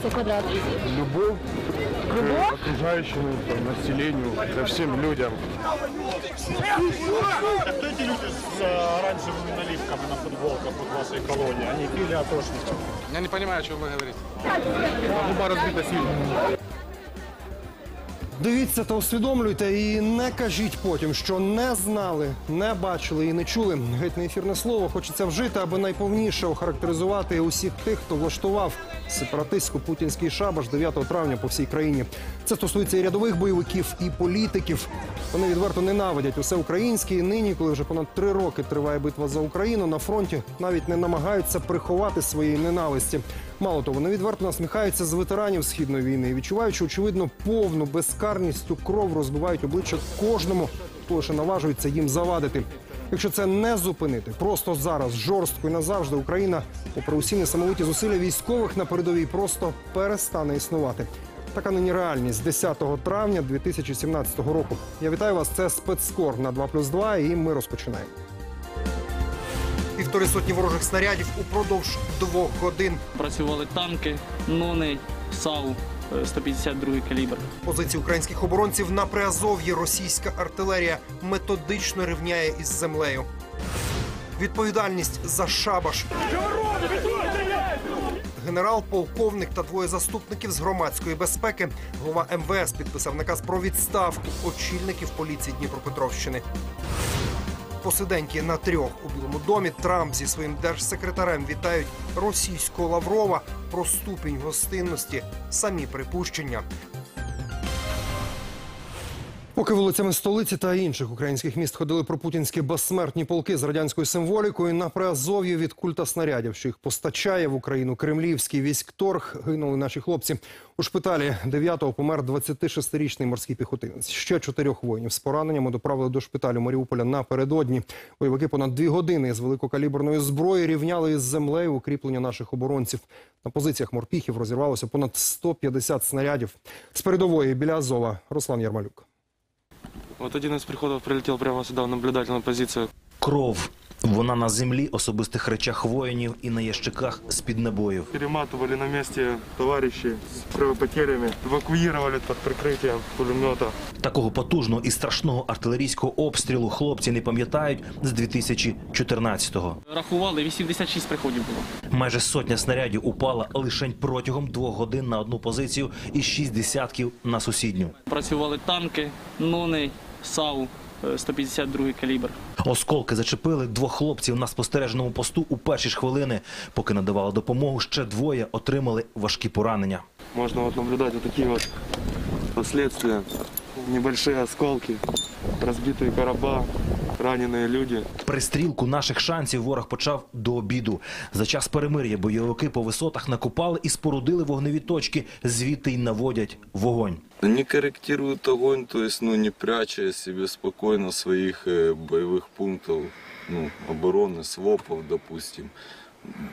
означає цей квадрат? Любовь к окружающему там, населению, ко всем людям. Кто эти люди с э, оранжевыми наливками на футболках от вашей колонии? Они били атошников. Я не понимаю, о чем вы говорите. Губа разбита сильно. Дивіться та усвідомлюйте і не кажіть потім, що не знали, не бачили і не чули. Геть не ефірне слово хочеться вжити, аби найповніше охарактеризувати усіх тих, хто влаштував сепаратистсько-путінський шабаш 9 травня по всій країні. Це стосується і рядових бойовиків, і політиків. Вони відверто ненавидять усе українське. І нині, коли вже понад три роки триває битва за Україну, на фронті навіть не намагаються приховати своєї ненависті. Мало того, вони відверто насміхаються з ветеранів східної війни, і відчуваючи очевидно повну безкарністю кров, розбивають обличчя кожному, хто лише наважується їм завадити. Якщо це не зупинити, просто зараз жорстко і назавжди Україна, попри усі несамовиті зусилля військових на передовій, просто перестане існувати. Така нині реальність 10 травня 2017 року. Я вітаю вас. Це спецскор на 2+,2 і ми розпочинаємо. Півтори сотні ворожих снарядів упродовж двох годин. Працювали танки, нони, САУ, е, 152 калібр. Позиції українських оборонців на Приазов'ї російська артилерія методично рівняє із землею. Відповідальність за шабаш. Генерал, полковник та двоє заступників з громадської безпеки. Голова МВС підписав наказ про відставку очільників поліції Дніпропетровщини. Посиденьки на трьох у Білому домі Трамп зі своїм держсекретарем вітають російського Лаврова про ступінь гостинності. Самі припущення. Поки вулицями столиці та інших українських міст ходили пропутінські безсмертні полки з радянською символікою, на Приазов'ї від культа снарядів, що їх постачає в Україну кремлівський військторг, гинули наші хлопці. У шпиталі 9-го помер 26-річний морський піхотинець. Ще чотирьох воїнів з пораненнями доправили до шпиталю Маріуполя напередодні. Бойовики понад дві години з великокаліберної зброї рівняли із землею укріплення наших оборонців. На позиціях морпіхів розірвалося понад 150 снарядів. З передової біля Азова Руслан Ярмалюк. Вот один из приходов прилетел прямо сюда в наблюдательную позицию. Кров. Вона на землі, особистих речах воїнів і на ящиках з-під набоїв. Перематывали на месте товарищи с кровопотерями, эвакуировали под прикрытием пулемета. Такого потужного і страшного артилерійського обстрілу хлопці не пам'ятають з 2014-го. Рахували, 86 приходів було. Майже сотня снарядів упала лише протягом двох годин на одну позицію і шість десятків на сусідню. Працювали танки, нони, САУ, е, 152 калібр. Осколки зачепили двох хлопців на спостережному посту у перші ж хвилини. Поки надавали допомогу, ще двоє отримали важкі поранення. Можна от наблюдати такі от послідки, небольші осколки, разбитые короба, раненые люди. Пристрілку наших шансів ворог почав до обіду. За час перемир'я бойовики по висотах накопали і спорудили вогневі точки, звідти й наводять вогонь. Они корректируют огонь, то есть, ну, не пряча себе спокойно своих э, боевых пунктов, ну, обороны, свопов, допустим.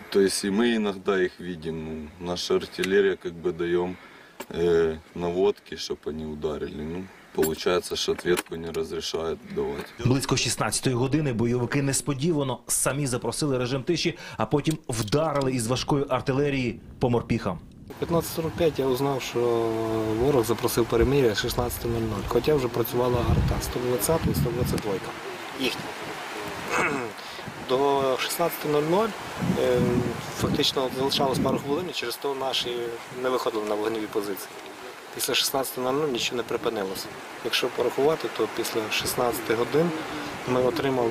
То есть и мы иногда их видим, ну, наша артиллерия как бы даем э, наводки, чтобы они ударили. Ну, получается, что ответку не разрешают давать. Близько 16-ї години бойовики несподівано самі запросили режим тиші, а потім вдарили із важкої артилерії по морпіхам. 15.45 я узнав, що ворог запросив перемир'я 16.00, хоча вже працювала арта 120 і 122 їхня. До 16.00 е, фактично залишалось пару хвилин, і через то наші не виходили на вогневі позиції. Після 16.00 нічого не припинилося. Якщо порахувати, то після 16 годин ми отримали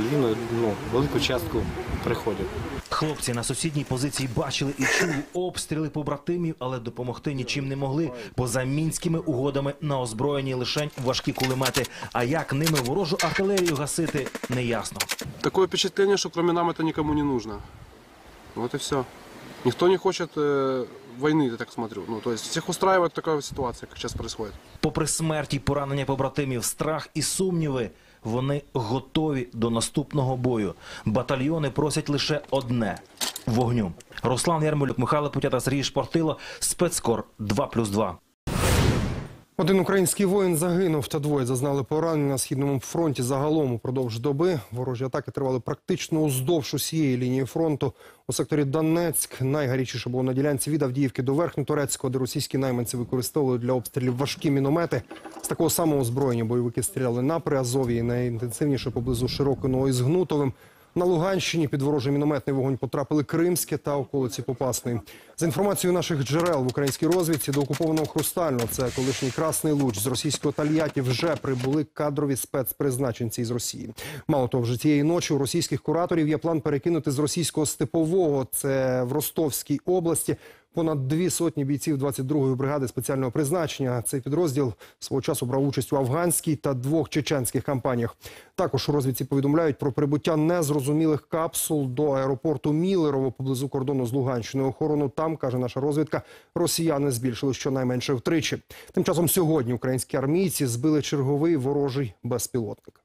вільну, ну, велику частку приходів. Хлопці на сусідній позиції бачили і чули обстріли побратимів, але допомогти нічим не могли. Бо за мінськими угодами на озброєні лишень важкі кулемети. А як ними ворожу артилерію гасити, неясно. Такое впечатление, что кроме нам это никому не нужно. Вот и все. Никто не хочет э, войны, я так смотрю. Ну, то есть всех устраивает такая ситуация, как сейчас происходит. Попри смерті, й поранення побратимів, страх і сумніви, вони готові до наступного бою. Батальйони просять лише одне вогню. Руслан Ярмолюк, Михайло Путята, Сергій Шпортило, спецкор 2+,2. Один український воїн загинув та двоє зазнали поранень на східному фронті. Загалом упродовж доби ворожі атаки тривали практично уздовж усієї лінії фронту. У секторі Донецьк найгарячіше було на ділянці від Авдіївки до Верхньотурецького, де російські найманці використовували для обстрілів важкі міномети. З такого самого озброєння бойовики стріляли на Приазов'ї, найінтенсивніше поблизу Широкиного із Гнутовим. На Луганщині під ворожий мінометний вогонь потрапили Кримське та околиці Попасної. За інформацією наших джерел в українській розвідці до окупованого Хрустального, це колишній Красний Луч з російського Тольятті вже прибули кадрові спецпризначенці з Росії. Мало того, вже цієї ночі у російських кураторів є план перекинути з російського степового, це в Ростовській області, Понад дві сотні бійців 22-ї бригади спеціального призначення. Цей підрозділ свого часу брав участь у афганській та двох чеченських кампаніях. Також у розвідці повідомляють про прибуття незрозумілих капсул до аеропорту Мілерово поблизу кордону з Луганщиною. Охорону там каже наша розвідка. Росіяни збільшили щонайменше втричі. Тим часом сьогодні українські армійці збили черговий ворожий безпілотник.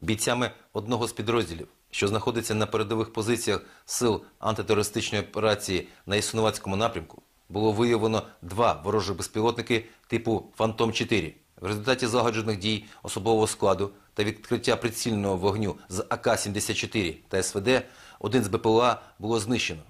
бійцями одного з підрозділів, що знаходиться на передових позиціях сил антитерористичної операції на Існувацькому напрямку, було виявлено два ворожі безпілотники типу «Фантом-4». В результаті злагоджених дій особового складу та відкриття прицільного вогню з АК-74 та СВД один з БПЛА було знищено.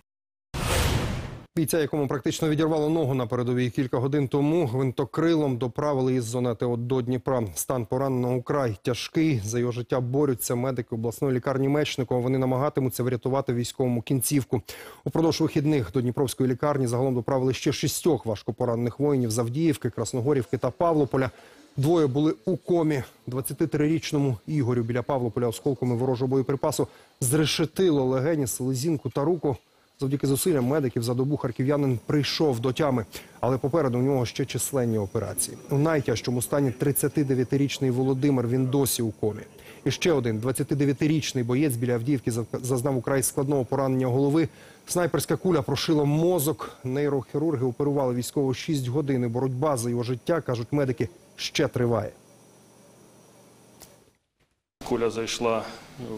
Бійця, якому практично відірвало ногу на передовій кілька годин тому, гвинтокрилом доправили із зони АТО до Дніпра. Стан пораненого украй тяжкий. За його життя борються медики обласної лікарні Мечникова. Вони намагатимуться врятувати військовому кінцівку. Упродовж вихідних до Дніпровської лікарні загалом доправили ще шістьох важкопоранених воїнів з Авдіївки, Красногорівки та Павлополя. Двоє були у комі. 23-річному Ігорю біля Павлополя осколками ворожого боєприпасу зрешетило легені, селезінку та руку. Завдяки зусиллям медиків за добу харків'янин прийшов до тями, але попереду у нього ще численні операції. У найтяжчому стані 39-річний Володимир. Він досі у комі. І ще один 29-річний боєць біля Авдіївки зазнав украй складного поранення голови. Снайперська куля прошила мозок. Нейрохірурги оперували військово 6 годин. Боротьба за його життя, кажуть медики, ще триває. Куля зайшла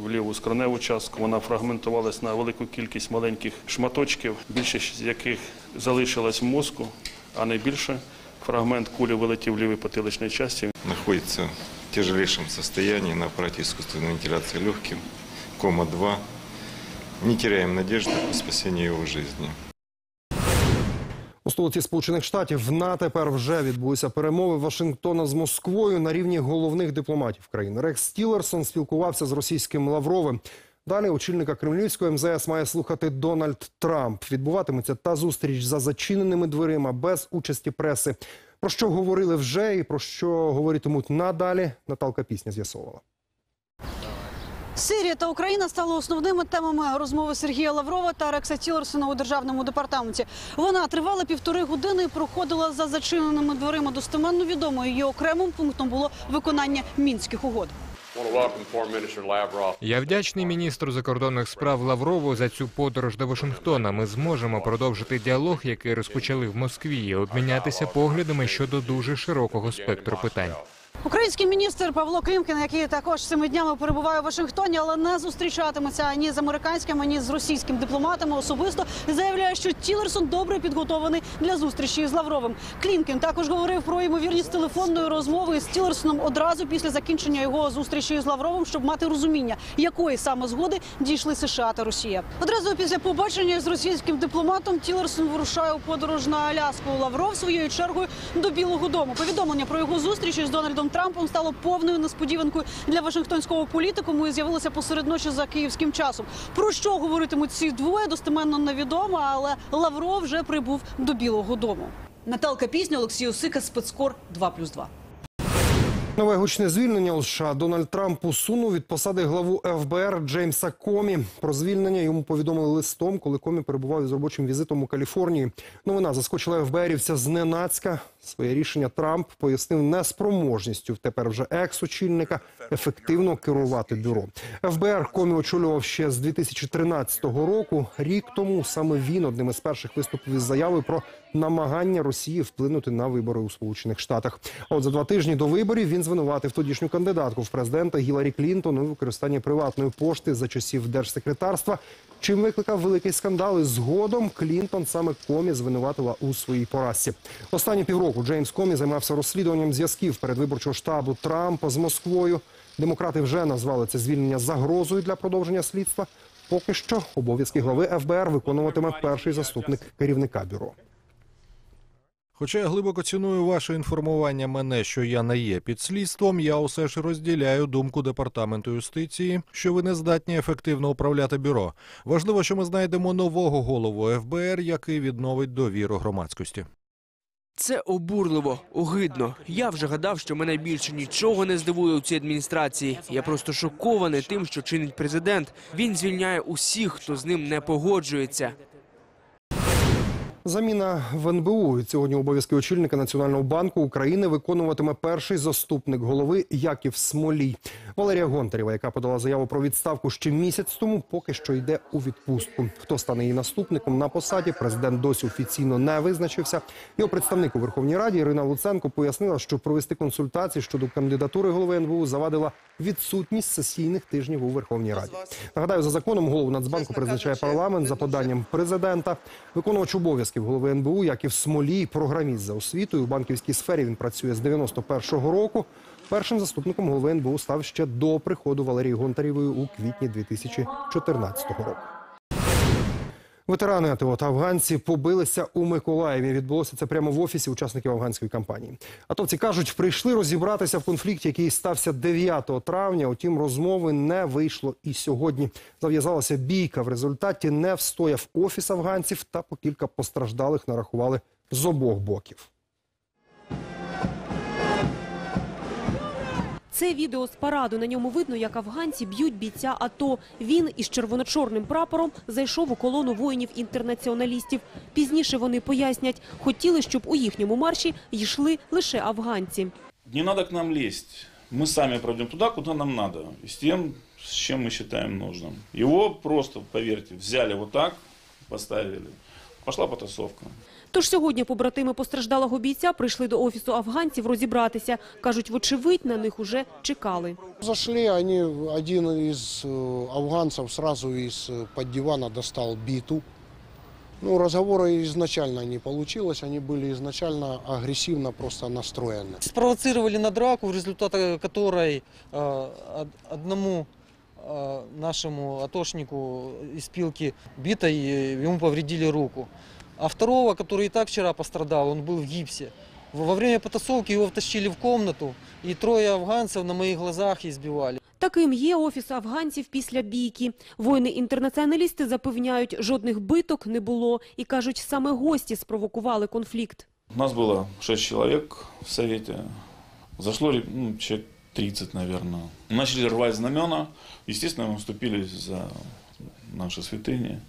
в ліву скроневу частку. Вона фрагментувалась на велику кількість маленьких шматочків, більшість з яких залишилась в мозку, а найбільше фрагмент кулі вилетів в лівій потиличній часті. находится в тяжелейшем состоянии на аппарате искусственной вентиляции легким, кома-2. Не теряем надежды по спасению его жизни. У столиці Сполучених Штатів на тепер вже відбулися перемови Вашингтона з Москвою на рівні головних дипломатів країни. Рекс Тілерсон спілкувався з російським Лавровим. Далі очільника кремлівського МЗС має слухати Дональд Трамп. Відбуватиметься та зустріч за зачиненими дверима без участі преси. Про що говорили вже і про що говоритимуть надалі. Наталка пісня з'ясовувала. Сирія та Україна стали основними темами розмови Сергія Лаврова та Рекса Тілерсона у державному департаменті. Вона тривала півтори години і проходила за зачиненими дверима. Достеменно відомо її окремим пунктом було виконання мінських угод. Я вдячний міністру закордонних справ Лаврову за цю подорож до Вашингтона. Ми зможемо продовжити діалог, який розпочали в Москві, і обмінятися поглядами щодо дуже широкого спектру питань. Український міністр Павло Клімкін, який також цими днями перебуває у Вашингтоні, але не зустрічатиметься ані з американським, ані з російським дипломатами. Особисто заявляє, що Тілерсон добре підготований для зустрічі з Лавровим. Клімкін також говорив про ймовірність телефонної розмови з Тілерсоном одразу після закінчення його зустрічі з Лавровим, щоб мати розуміння, якої саме згоди дійшли США та Росія. Одразу після побачення з російським дипломатом Тілерсон вирушає у подорож на Аляску. Лавров своєю чергою до Білого Дому. Повідомлення про його зустрічі з Дональдом Трампом стало повною несподіванкою для вашингтонського політикуму і з'явилося посеред ночі за київським часом. Про що говоритимуть ці двоє достеменно невідомо, але Лавров вже прибув до Білого Дому. Наталка пісня Олексій Осика, спецкор 2+,2. Нове гучне звільнення у США Дональд Трамп усунув від посади главу ФБР Джеймса Комі. Про звільнення йому повідомили листом, коли Комі перебував із робочим візитом у Каліфорнії. Новина заскочила ФБРівця зненацька. Своє рішення Трамп пояснив неспроможністю тепер вже екс-очільника ефективно керувати бюро. ФБР Комі очолював ще з 2013 року. Рік тому саме він одним із перших виступив із заявою про намагання Росії вплинути на вибори у Сполучених Штатах. От за два тижні до виборів він звинуватив тодішню кандидатку в президента Гіларі Клінтон у використанні приватної пошти за часів держсекретарства, чим викликав великий скандал. І згодом Клінтон саме комі звинуватила у своїй поразці. Останні півроку року Джеймс Комі займався розслідуванням зв'язків передвиборчого штабу Трампа з Москвою. Демократи вже назвали це звільнення загрозою для продовження слідства. Поки що обов'язки глави ФБР виконуватиме перший заступник керівника бюро. Хоча я глибоко ціную ваше інформування мене, що я не є під слідством, я усе ж розділяю думку департаменту юстиції, що ви не здатні ефективно управляти бюро. Важливо, що ми знайдемо нового голову ФБР, який відновить довіру громадськості. Це обурливо, огидно. Я вже гадав, що мене більше нічого не здивує у цій адміністрації. Я просто шокований тим, що чинить президент. Він звільняє усіх, хто з ним не погоджується. Заміна в НБУ сьогодні обов'язки очільника Національного банку України виконуватиме перший заступник голови Яків Смолій. Валерія Гонтарєва, яка подала заяву про відставку ще місяць тому, поки що йде у відпустку. Хто стане її наступником на посаді? Президент досі офіційно не визначився. Його представник у Верховній Раді Ірина Луценко пояснила, що провести консультації щодо кандидатури голови НБУ завадила відсутність сесійних тижнів у Верховній Раді. Нагадаю, за законом голову Нацбанку призначає парламент за поданням президента. Виконувач обов'язків голови НБУ як і в Смолі, програміст за освітою у банківській сфері. Він працює з 91-го року. Першим заступником голови НБУ став ще до приходу Валерії Гонтарєвої у квітні 2014 року. Ветерани АТО та афганці побилися у Миколаєві. Відбулося це прямо в офісі учасників афганської кампанії. Атовці кажуть, прийшли розібратися в конфлікті, який стався 9 травня. Утім, розмови не вийшло і сьогодні. Зав'язалася бійка. В результаті не встояв офіс афганців, та по кілька постраждалих нарахували з обох боків. Це відео з параду. На ньому видно, як афганці б'ють бійця АТО. Він із червоно-чорним прапором зайшов у колону воїнів-інтернаціоналістів. Пізніше вони пояснять, хотіли, щоб у їхньому марші йшли лише афганці. Не надо к нам лезть. Мы сами пройдем туда, куда нам надо. И с тем, с чем мы считаем нужным. Его просто, поверьте, взяли вот так, поставили. Пошла потасовка. Тож сьогодні побратими постраждалого бійця прийшли до офісу афганців розібратися. Кажуть, вочевидь, на них уже чекали. Зашли, они, один из э, афганцев сразу из-под дивана достал биту. Ну, разговора изначально не получилось, они были изначально агрессивно просто настроены. спровоцировали на драку, в результате которой э, од- одному э, нашему атошнику из пилки битой э, ему повредили руку. А второго, который и так вчера пострадал, он был в гипсе. Во во время потасовки его втащили в комнату, и трое афганцев на моих глазах избивали. Таким є офіс афганців після бійки. Воїни-інтернаціоналісти запевняють, жодних биток не було і кажуть, саме гості спровокували конфлікт. У нас было 6 человек в совете. Зашло ну, человек 30, наверное. Начали рвать знамена. Естественно, мы вступили за наши святыни.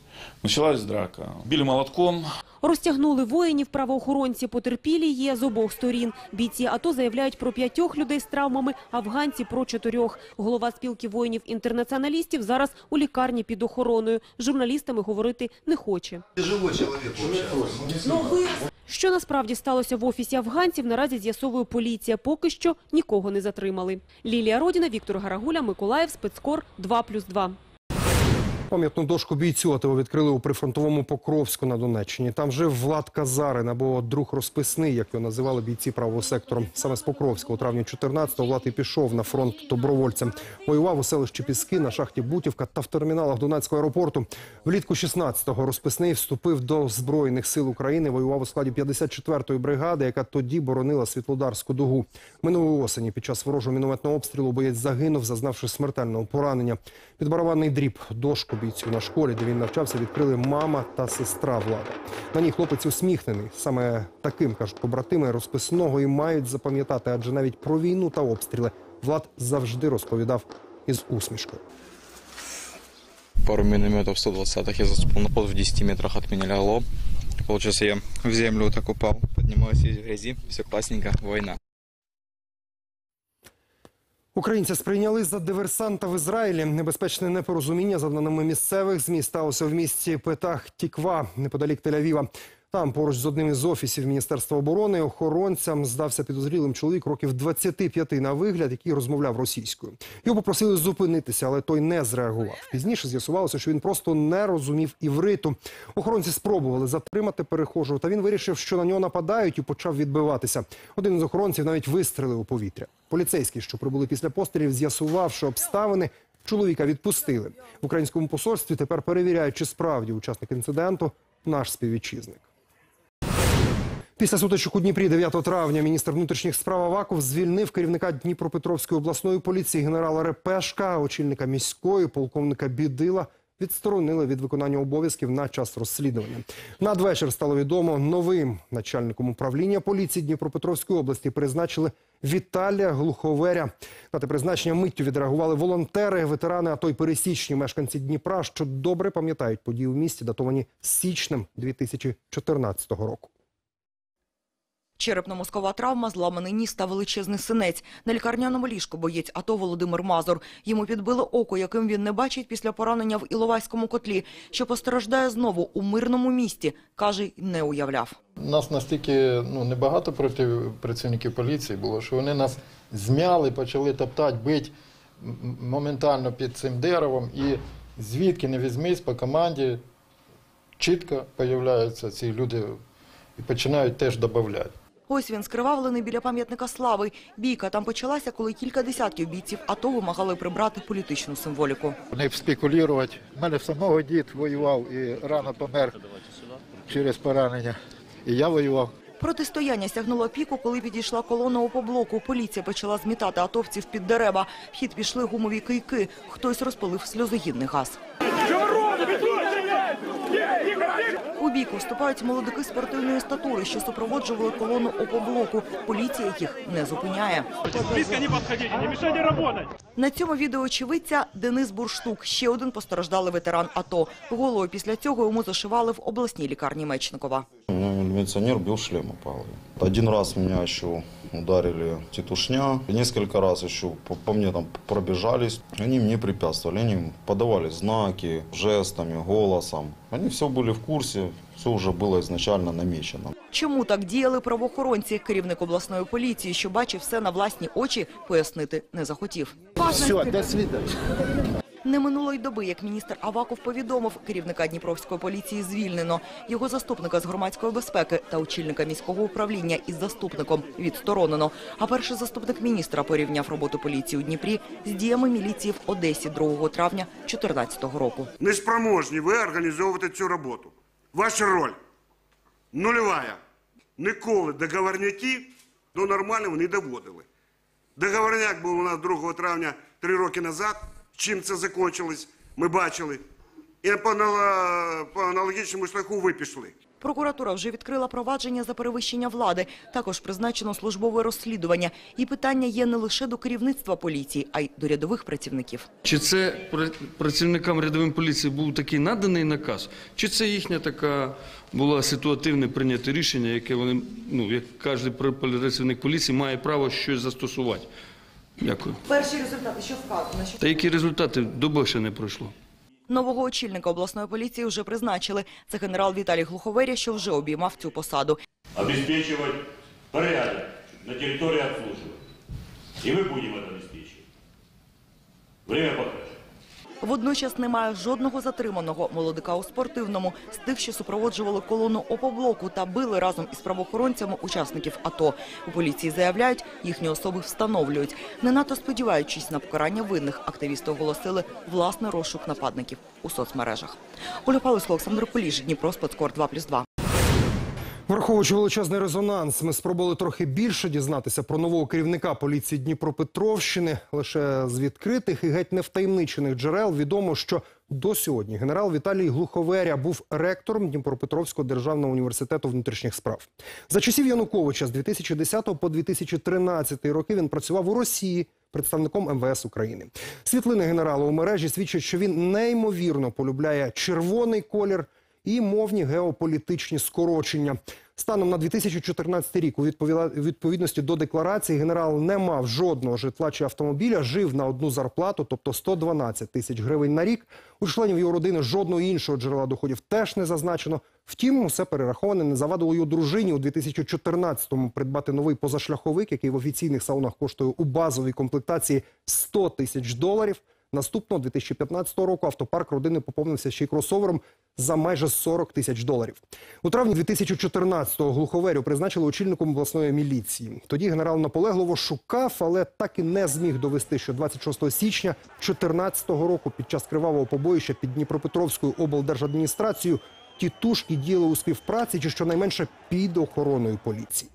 Началась драка. Били молотком. Розтягнули воїнів, правоохоронці потерпілі є з обох сторін. Бійці АТО заявляють про п'ятьох людей з травмами, афганці про чотирьох. Голова спілки воїнів-інтернаціоналістів зараз у лікарні під охороною. З журналістами говорити не хоче. Живой человек Що насправді сталося в офісі афганців, наразі з'ясовує поліція. Поки що нікого не затримали. Лілія Родіна, Віктор Гарагуля, Миколаїв, Спецкор 2+,2. Пам'ятну дошку бійцю АТО відкрили у прифронтовому Покровську на Донеччині. Там жив Влад Казарин або друг розписний, як його називали бійці правого сектору. Саме з Покровська у травні 14-го Влад і пішов на фронт добровольцем. Воював у селищі Піски, на шахті Бутівка та в терміналах Донецького аеропорту. Влітку 16-го розписний вступив до Збройних сил України. Воював у складі 54-ї бригади, яка тоді боронила Світлодарську дугу. Минулої осені під час ворожого мінометного обстрілу боєць загинув, зазнавши смертельного поранення. Під барабанний дріб дошку бійцю на школі, де він навчався, відкрили мама та сестра Влада. На ній хлопець усміхнений. Саме таким кажуть побратими розписного і мають запам'ятати, адже навіть про війну та обстріли Влад завжди розповідав із усмішкою. пару минометов 120-х я пол в 10 метрах от меня легло. Получается, я в землю так упал, поднимаюсь в грязи, все классненько, война. Українці сприйняли за диверсанта в Ізраїлі. Небезпечне непорозуміння, за даними місцевих ЗМІ, сталося в місті Петах Тіква, неподалік Тель-Авіва. Там, поруч з одним із офісів Міністерства оборони, охоронцям здався підозрілим чоловік років 25 на вигляд, який розмовляв російською. Його попросили зупинитися, але той не зреагував. Пізніше з'ясувалося, що він просто не розумів івриту. Охоронці спробували затримати перехожого, та він вирішив, що на нього нападають, і почав відбиватися. Один із охоронців навіть вистрелив у повітря. Поліцейські, що прибули після пострілів, з'ясував, що обставини чоловіка відпустили. В українському посольстві тепер перевіряють, чи справді учасник інциденту наш співвітчизник. Після сутичок у Дніпрі 9 травня міністр внутрішніх справ Аваков звільнив керівника Дніпропетровської обласної поліції генерала Репешка, очільника міської, полковника Бідила. Відсторонили від виконання обов'язків на час розслідування. Надвечір стало відомо новим начальником управління поліції Дніпропетровської області призначили Віталія Глуховеря. На те призначення миттю відреагували волонтери, ветерани, а то й пересічні мешканці Дніпра, що добре пам'ятають події в місті, датовані січнем 2014 року. Черепно-мозкова травма, зламаний ніс та величезний синець. На лікарняному ліжку боєць АТО Володимир Мазур. Йому підбили око, яким він не бачить після поранення в Іловайському котлі. Що постраждає знову у мирному місті, каже, не уявляв. Нас настільки ну, небагато проти працівників поліції було, що вони нас змяли, почали топтати, бити моментально під цим деревом. І звідки не візьмись по команді, чітко з'являються ці люди і починають теж додати. Ось він скривавлений біля пам'ятника слави. Бійка там почалася, коли кілька десятків бійців АТО вимагали прибрати політичну символіку. Не спекулювати. У мене в самого дід воював і рано помер через поранення. І я воював. Протистояння сягнуло піку, коли підійшла колона опоблоку. Поліція почала змітати атовців під дерева. В хід пішли гумові кийки. Хтось розпалив сльозогінний газ. У бійку вступають молодики спортивної статури, що супроводжували колону опоблоку. Поліція їх не зупиняє. Близько не підходіть, не мішайте працювати. На цьому відео очевидця Денис Бурштук, ще один постраждалий ветеран АТО. Голову після цього йому зашивали в обласній лікарні Мечникова. Міліціонер бив шлем упал. Один раз меня еще ударили тетушня. Несколько раз еще по, по мне там пробежались. Они мне препятствовали. Они подавали знаки, жестами, голосом. Они все были в курсе. Все уже было изначально намечено. Чому так діяли правоохоронці? Керівник обласної поліції, що бачив все на власні очі, пояснити не захотів. Все, до свидания. Не минулої доби, як міністр Аваков повідомив, керівника Дніпровської поліції звільнено. Його заступника з громадської безпеки та очільника міського управління із заступником відсторонено. А перший заступник міністра порівняв роботу поліції у Дніпрі з діями міліції в Одесі 2 травня 2014 року. Неспроможні ви організовувати цю роботу. Ваша роль нульова. Ніколи договорняки до нормального не доводили. Договорняк був у нас 2 травня три роки назад. Чим це закінчилось, ми бачили. І по, аналогічному шляху ви пішли. Прокуратура вже відкрила провадження за перевищення влади. Також призначено службове розслідування. І питання є не лише до керівництва поліції, а й до рядових працівників. Чи це пра- працівникам рядовим поліції був такий наданий наказ, чи це їхня така була ситуативне прийняте рішення, яке вони, ну як кожен пр- працівник поліції має право щось застосувати? Дякую. Перші результати, що вказано? Та які результати доби ще не пройшло? Нового очільника обласної поліції вже призначили. Це генерал Віталій Глуховеря, що вже обіймав цю посаду. Обезпечувати порядок на території обслуживания. І ми будемо це обезпечувати. Время покажет. Водночас немає жодного затриманого молодика у спортивному з тих, що супроводжували колону опоблоку та били разом із правоохоронцями учасників АТО. У поліції заявляють, їхні особи встановлюють. Не надто сподіваючись на покарання винних, активісти оголосили власний розшук нападників у соцмережах. Оля Павловська, Олександр Поліж, Дніпро, Спецкор 2+,2. Враховуючи величезний резонанс, ми спробували трохи більше дізнатися про нового керівника поліції Дніпропетровщини. Лише з відкритих і геть невтаємничених джерел відомо, що до сьогодні генерал Віталій Глуховеря був ректором Дніпропетровського державного університету внутрішніх справ. За часів Януковича з 2010 по 2013 роки він працював у Росії представником МВС України. Світлини генерала у мережі свідчать, що він неймовірно полюбляє червоний колір і мовні геополітичні скорочення. Станом на 2014 рік у відповідності до декларації генерал не мав жодного житла чи автомобіля, жив на одну зарплату, тобто 112 тисяч гривень на рік. У членів його родини жодного іншого джерела доходів теж не зазначено. Втім, усе перераховане не завадило його дружині у 2014-му придбати новий позашляховик, який в офіційних салонах коштує у базовій комплектації 100 тисяч доларів. Наступного 2015 року автопарк родини поповнився ще й кросовером за майже 40 тисяч доларів. У травні 2014-го глуховерю призначили очільником обласної міліції. Тоді генерал наполегливо шукав, але так і не зміг довести, що 26 січня 2014 року під час кривавого побоїща під Дніпропетровською облдержадміністрацією тітушки діяли у співпраці чи щонайменше під охороною поліції.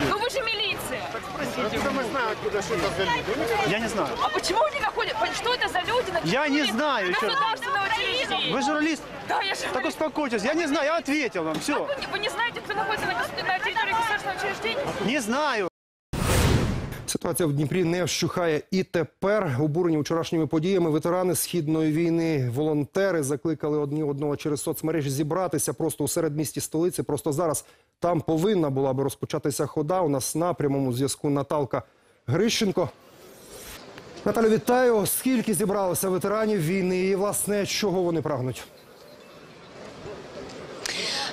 Ну вы же милиция Откуда мы знаем, откуда что это за люди? Я не знаю. А почему они находят? Что это за люди? на Я не территории знаю еще. Государственного учреждения. Вы журналист? Да, я журналист. Так успокойтесь. Я не знаю, я ответил вам. Все. Вы, не- вы не знаете, кто находится на, гос- на территории государственного учреждения? Не знаю. Ситуація в Дніпрі не вщухає і тепер. Обурені вчорашніми подіями ветерани східної війни, волонтери закликали одні одного через соцмережі зібратися просто у середмісті столиці. Просто зараз там повинна була би розпочатися хода. У нас на прямому зв'язку Наталка Грищенко. Наталю, вітаю. Скільки зібралося ветеранів війни і власне чого вони прагнуть?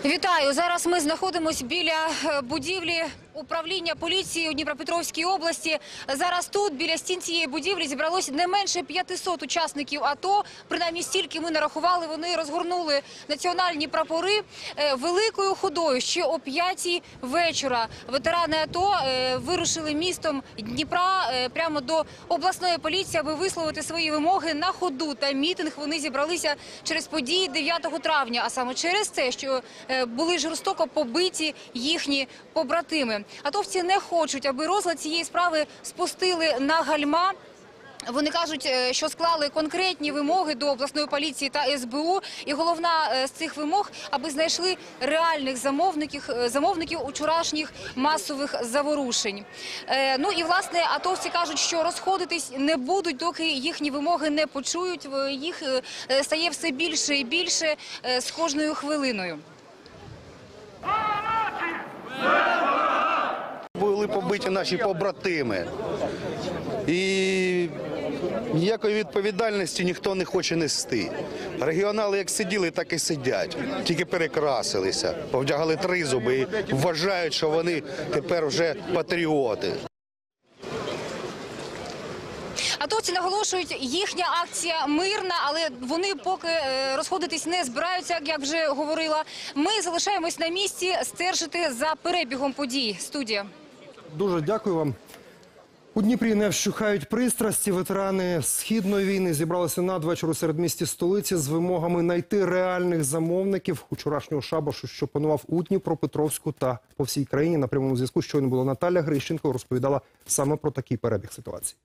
Вітаю. Зараз ми знаходимося біля е, будівлі управління поліції у Дніпропетровській області. Зараз тут, біля стін цієї будівлі, зібралось не менше 500 учасників АТО. Принаймні стільки ми нарахували. Вони розгорнули національні прапори е, великою ходою. Ще о 5 вечора ветерани АТО е, вирушили містом Дніпра е, прямо до обласної поліції, аби висловити свої вимоги на ходу. Та мітинг вони зібралися через події 9 травня, а саме через те, що були жорстоко побиті їхні побратими. Атовці не хочуть, аби розгляд цієї справи спустили на гальма. Вони кажуть, е, що склали конкретні вимоги до обласної поліції та СБУ. І головна е, з цих вимог, аби знайшли реальних замовників, е, замовників учорашніх масових заворушень. Ну і власне атовці кажуть, що розходитись не будуть, доки їхні вимоги не почують. Їх стає все більше і більше з кожною хвилиною. Були побиті наші побратими. І ніякої відповідальності ніхто не хоче нести. Регіонали як сиділи, так і сидять. Тільки перекрасилися, повдягали тризуби і вважають, що вони тепер вже патріоти. Атовці наголошують, їхня акція мирна, але вони поки е, розходитись не збираються, як вже говорила. Ми залишаємось на місці стежити за перебігом подій. Студія. Дуже дякую вам. У Дніпрі не вщухають пристрасті. Ветерани східної війни зібралися надвечір у середмісті столиці з вимогами знайти реальних замовників учорашнього шабашу, що панував у Дніпропетровську та по всій країні. На прямому зв'язку щойно була Наталя Грищенко. Розповідала саме про такий перебіг ситуації.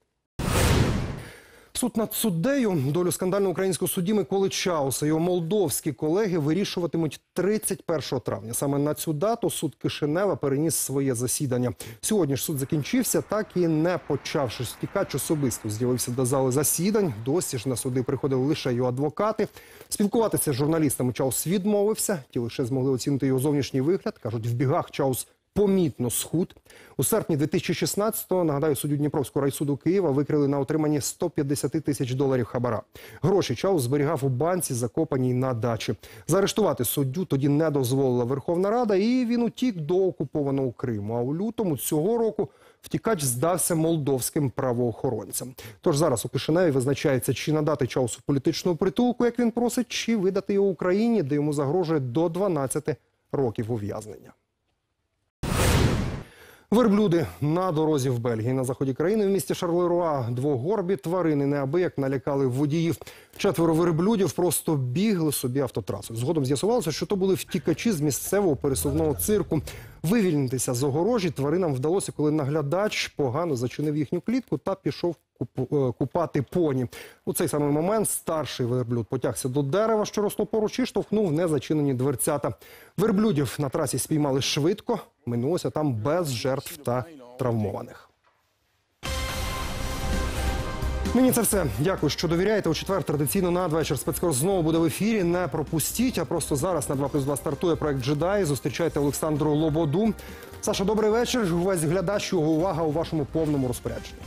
Суд над суддею долю скандального українського судді Миколи Чауса. Його молдовські колеги вирішуватимуть 31 травня. Саме на цю дату суд Кишинева переніс своє засідання. Сьогодні ж суд закінчився, так і не почавши. Стікач особисто з'явився до зали засідань. Досі ж на суди приходили лише його адвокати. Спілкуватися з журналістами Чаус відмовився. Ті лише змогли оцінити його зовнішній вигляд. кажуть, в бігах Чаус помітно схуд. У серпні 2016-го, нагадаю, суддю Дніпровського райсуду Києва викрили на отриманні 150 тисяч доларів хабара. Гроші Чаус зберігав у банці, закопаній на дачі. Заарештувати суддю тоді не дозволила Верховна Рада, і він утік до окупованого Криму. А у лютому цього року втікач здався молдовським правоохоронцям. Тож зараз у Кишиневі визначається, чи надати Чаусу політичну притулку, як він просить, чи видати його Україні, де йому загрожує до 12 років ув'язнення. Верблюди на дорозі в Бельгії на заході країни в місті Шарлеруа двогорбі тварини неабияк налякали водіїв. Четверо верблюдів просто бігли собі автотрасою. Згодом з'ясувалося, що то були втікачі з місцевого пересувного цирку. Вивільнитися з огорожі тваринам вдалося, коли наглядач погано зачинив їхню клітку та пішов е, купати поні. У цей самий момент старший верблюд потягся до дерева, що росло поруч, і штовхнув незачинені дверцята. Верблюдів на трасі спіймали швидко. Минулося там без жертв та травмованих. Нині це все. Дякую, що довіряєте. У четвер традиційно надвечір спецкор знову буде в ефірі. Не пропустіть. А просто зараз на 2 плюс 2 стартує проект Джедай. Зустрічайте Олександру Лободу. Саша, добрий вечір. Увесь глядач, його увага у вашому повному розпорядженні.